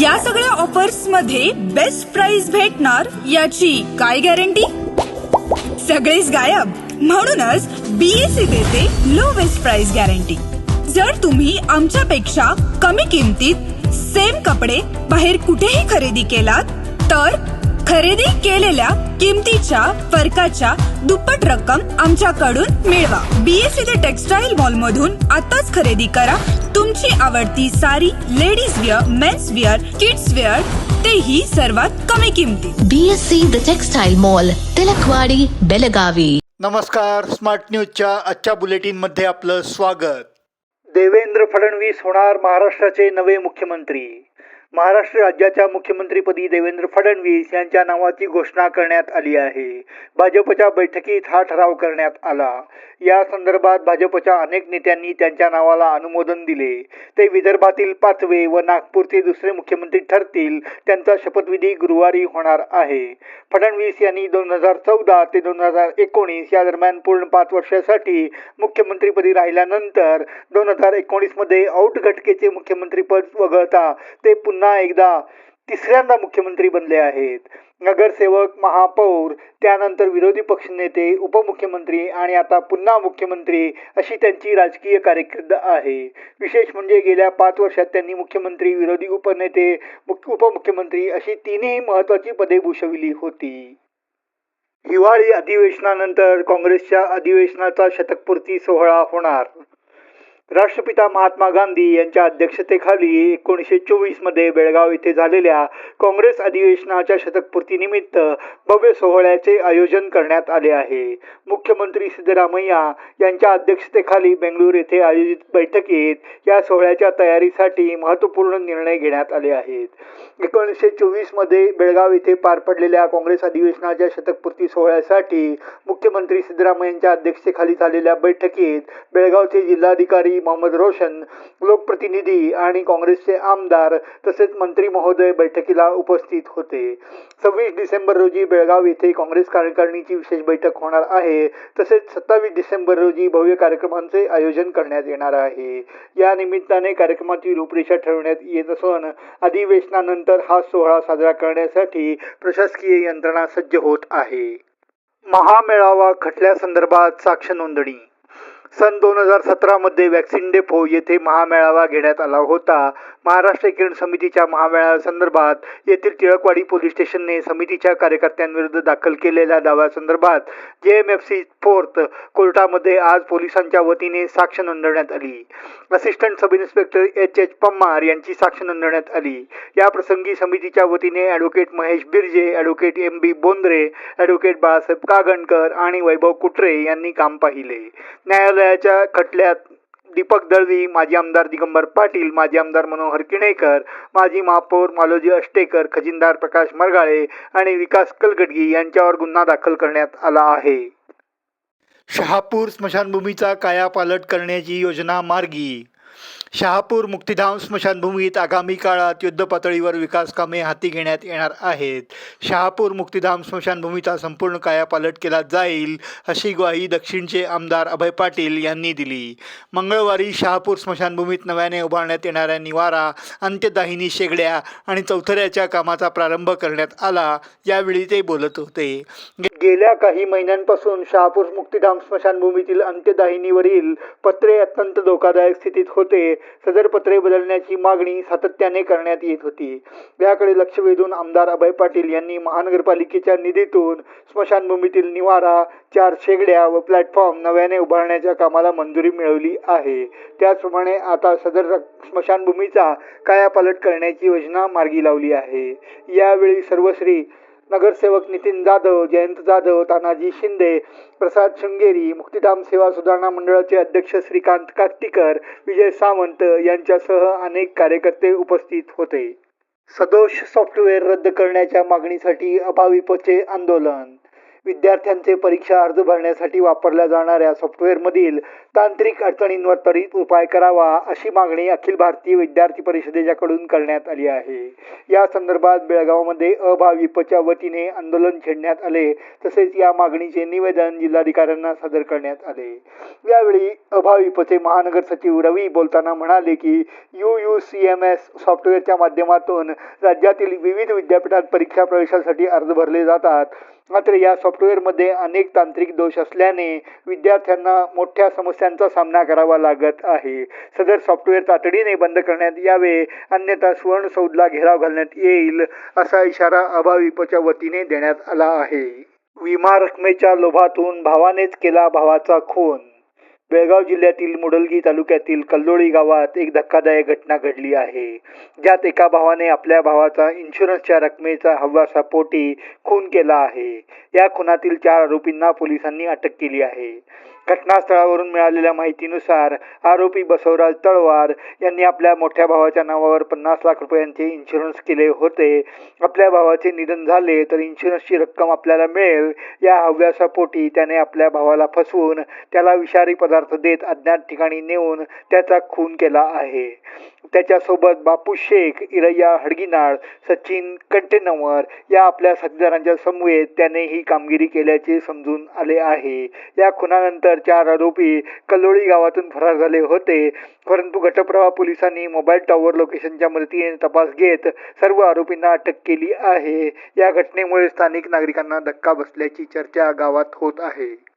या सगळ्या ऑफर्समध्ये best price भेटणार याची काय गॅरंटी? सगळेच गायब. म्हणूनच बीएससी देते लो बेस्ट प्राइस गॅरंटी जर तुम्ही आमच्यापेक्षा कमी किमतीत सेम कपडे बाहेर कुठेही खरेदी केलात तर खरेदी केलेल्या किमतीच्या फरकाच्या दुप्पट रक्कम आमच्याकडून मिळवा. बीएससी ते टेक्सटाईल मॉल मधून आताच खरेदी करा. तुमची आवडती sari ladies wear men's wear kids wear तेही सर्वात कमी किमतीत. BSc The Textile Mall, Tilakwadi Belagavi नमस्कार स्मार्ट न्यूजच्या आजच्या बुलेटिनमध्ये आपलं स्वागत. देवेंद्र फडणवीस होणार महाराष्ट्राचे नवे मुख्यमंत्री. महाराष्ट्र राज्याच्या मुख्यमंत्रीपदी देवेंद्र फडणवीस यांच्या नावाची घोषणा करण्यात आली आहे. भाजपच्या बैठकीत हा ठराव करण्यात आला. या संदर्भात भाजपच्या अनेक नेत्यांनी त्यांच्या नावाला अनुमोदन दिले. ते विदर्भातील पाचवे व नागपूरचे दुसरे मुख्यमंत्री ठरतील त्यांचा शपथविधी गुरुवारी होणार आहे. फडणवीस यांनी दोन हजार चौदा ते दोन हजार एकोणीस या दरम्यान पूर्ण पाच वर्षासाठी मुख्यमंत्रीपदी राहिल्यानंतर दोन हजार एकोणीसमध्ये औट घटकेचे मुख्यमंत्रीपद वगळता ते पुन्हा पुन्हा एकदा तिसऱ्यांदा मुख्यमंत्री बनले आहेत. नगरसेवक महापौर त्यानंतर विरोधी पक्षनेते उपमुख्यमंत्री आणि आता पुन्हा मुख्यमंत्री अशी त्यांची राजकीय कारकीर्द आहे. विशेष म्हणजे गेल्या पाच वर्षात त्यांनी मुख्यमंत्री विरोधी उपनेते मुख्य उपमुख्यमंत्री अशी तिन्ही महत्त्वाची पदे भूषविली होती. हिवाळी अधिवेशनानंतर काँग्रेसच्या अधिवेशनाचा शतकपूर्ती सोहळा होणार. राष्ट्रपिता महात्मा गांधी यांच्या अध्यक्षतेखाली एकोणीसशे चोवीसमध्ये बेळगाव येथे झालेल्या काँग्रेस अधिवेशनाच्या शतकपूर्तीनिमित्त भव्य सोहळ्याचे आयोजन करण्यात आले आहे. मुख्यमंत्री सिद्धरामय्या यांच्या अध्यक्षतेखाली बेंगळूर येथे आयोजित बैठकीत या सोहळ्याच्या तयारीसाठी महत्त्वपूर्ण निर्णय घेण्यात आले आहेत. एकोणीसशे चोवीसमध्ये बेळगाव येथे पार पडलेल्या काँग्रेस अधिवेशनाच्या शतकपूर्ती सोहळ्यासाठी मुख्यमंत्री सिद्धरामय्यांच्या अध्यक्षतेखाली झालेल्या बैठकीत बेळगावचे जिल्हाधिकारी मोहम्मद रोशन लोकप्रतिनिधी आणि काँग्रेसचे आमदार तसेच मंत्री महोदय बैठकीला उपस्थित होते. सव्वीस डिसेंबर रोजी बेळगाव येथे काँग्रेस कार्यकारिणीची विशेष बैठक होणार आहे. तसेच सत्तावीस डिसेंबर रोजी भव्य कार्यक्रमांचे आयोजन करण्यात येणार आहे. या निमित्ताने कार्यक्रमाची रूपरेषा ठरवण्यात येत असून अधिवेशनानंतर हा सोहळा साजरा करण्यासाठी प्रशासकीय यंत्रणा सज्ज होत आहे. महामेळावा खटल्यासंदर्भात साक्ष नोंदणी सन दोन हजार सतरामध्ये वॅक्सिन डेपो येथे महामेळावा घेण्यात आला होता. महाराष्ट्र किरण समितीच्या महामेळाव्यासंदर्भात येथील टिळकवाडी पोलीस स्टेशनने समितीच्या कार्यकर्त्यांविरुद्ध दाखल केलेल्या दाव्यासंदर्भात जे एम एफ सी फोर्थ कोर्टामध्ये आज पोलिसांच्या वतीने साक्ष नोंदवण्यात आली. Assistant sub inspector H H Pammar यांची साक्ष नोंदवण्यात आली. या प्रसंगी समितीच्या वतीने advocate Mahesh Birje advocate M B Bondre advocate Balasaheb Kagankar आणि वैभव कुटरे यांनी काम पाहिले. न्यायालय न्यायालयाच्या खटल्यात दीपक दळवी माजी आमदार दिगंबर पाटील माजी आमदार मनोहर किणेकर माजी महापौर मालोजी अष्टेकर खजिनदार प्रकाश मरगाळे आणि विकास कलगडगी यांच्यावर गुन्हा दाखल करण्यात आला आहे. शहापूर स्मशानभूमीचा कायापालट करण्याची योजना मार्गी शहापूर मुक्तिधाम स्मशानभूमीत आगामी काळात युद्धपातळीवर विकास कामे हाती घेण्यात येणार आहेत. शहापूर मुक्तिधाम स्मशानभूमीचा संपूर्ण कायापालट केला जाईल अशी ग्वाही दक्षिणचे आमदार अभय पाटील यांनी दिली. मंगळवारी शहापूर स्मशानभूमीत नव्याने उभारण्यात येणाऱ्या निवारा अंत्यदाहिनी शेगड्या आणि चौथऱ्याच्या कामाचा प्रारंभ करण्यात आला यावेळी ते बोलत होते. गेल्या काही महिन्यांपासून शहापूर मुक्तिधाम स्मशानभूमीतील अंत्यदाहिनीवरील पत्रे अत्यंत धोकादायक स्थितीत होते. सदर पत्रे बदलण्याची मागणी सातत्याने करण्यात येत होती. याकडे लक्ष वेधून आमदार अभय पाटील यांनी महानगरपालिकेच्या निधीतून स्मशानभूमीतील निवारा चार शेगड्या व प्लॅटफॉर्म नव्याने उभारण्याच्या कामाला मंजुरी मिळवली आहे. त्याचप्रमाणे आता सदर स्मशानभूमीचा कायापालट करण्याची योजना मार्गी लावली आहे. यावेळी सर्वश्री नगरसेवक नितीन जाधव जयंत जाधव तानाजी शिंदे प्रसाद शृंगेरी मुक्तिधाम सेवा सुधारणा मंडळाचे अध्यक्ष श्रीकांत कास्तीकर विजय सावंत यांच्यासह अनेक कार्यकर्ते उपस्थित होते. सदोष सॉफ्टवेअर रद्द करण्याच्या मागणीसाठी अभाविपचे आंदोलन विद्यार्थ्यांचे परीक्षा अर्ज भरण्यासाठी वापरल्या जाणाऱ्या सॉफ्टवेअरमधील तांत्रिक अडचणींवर त्वरित उपाय करावा अशी मागणी अखिल भारतीय विद्यार्थी परिषदेच्याकडून करण्यात आली आहे. या संदर्भात बेळगावमध्ये अभाविपच्या वतीने आंदोलन छेडण्यात आले तसेच या मागणीचे निवेदन जिल्हाधिकाऱ्यांना सादर करण्यात आले. यावेळी अभाविपचे महानगर सचिव रवी बोलताना म्हणाले की U U C M S सॉफ्टवेअरच्या माध्यमातून राज्यातील विविध विद्यापीठात परीक्षा प्रवेशासाठी अर्ज भरले जातात. मात्र या सॉफ्टवेअरमध्ये अनेक तांत्रिक दोष असल्याने विद्यार्थ्यांना मोठ्या समस्यांचा सामना करावा लागत आहे. सदर सॉफ्टवेअर तातडीने बंद करण्यात यावे अन्यथा सुवर्णसौधला घेराव घालण्यात येईल असा इशारा अभाविपच्या वतीने देण्यात आला आहे. विमा रकमेच्या लोभातून भावानेच केला भावाचा खून बेळगाव जिल्ह्यातील मुडलगी तालुक्यातील कल्लोळी गावात एक धक्कादायक घटना घडली आहे. ज्यात एका भावाने आपल्या भावाचा इन्शुरन्सच्या रकमेचा हव्यासापोटी खून केला आहे. या खुनातील चार आरोपींना पोलिसांनी अटक केली आहे. घटनास्थळावरून मिळालेल्या माहितीनुसार आरोपी बसवराज तळवार यांनी आपल्या मोठ्या भावाच्या नावावर पन्नास लाख रुपयांचे इन्शुरन्स केले होते. आपल्या भावाचे निधन झाले तर इन्शुरन्सची रक्कम आपल्याला मिळेल. या हव्यासापोटी त्याने आपल्या भावाला फसवून त्याला विषारी पदार्थ देत अज्ञात ठिकाणी नेऊन त्याचा खून केला आहे. त्याच्यासोबत बापू शेख इरय्या हडगिनाळ सचिन कंटेनवर या आपल्या साथीदारांच्या समवेत त्याने ही कामगिरी केल्याचे समजून आले आहे. या खुनानंतर चार आरोपी कल्लोळी गावातून फरार झाले होते. परंतु गटप्रवाह पोलिसांनी मोबाईल टॉवर लोकेशनच्या मदतीने तपास घेत सर्व आरोपींना अटक केली आहे. या घटनेमुळे स्थानिक नागरिकांना धक्का बसल्याची चर्चा गावात होत आहे.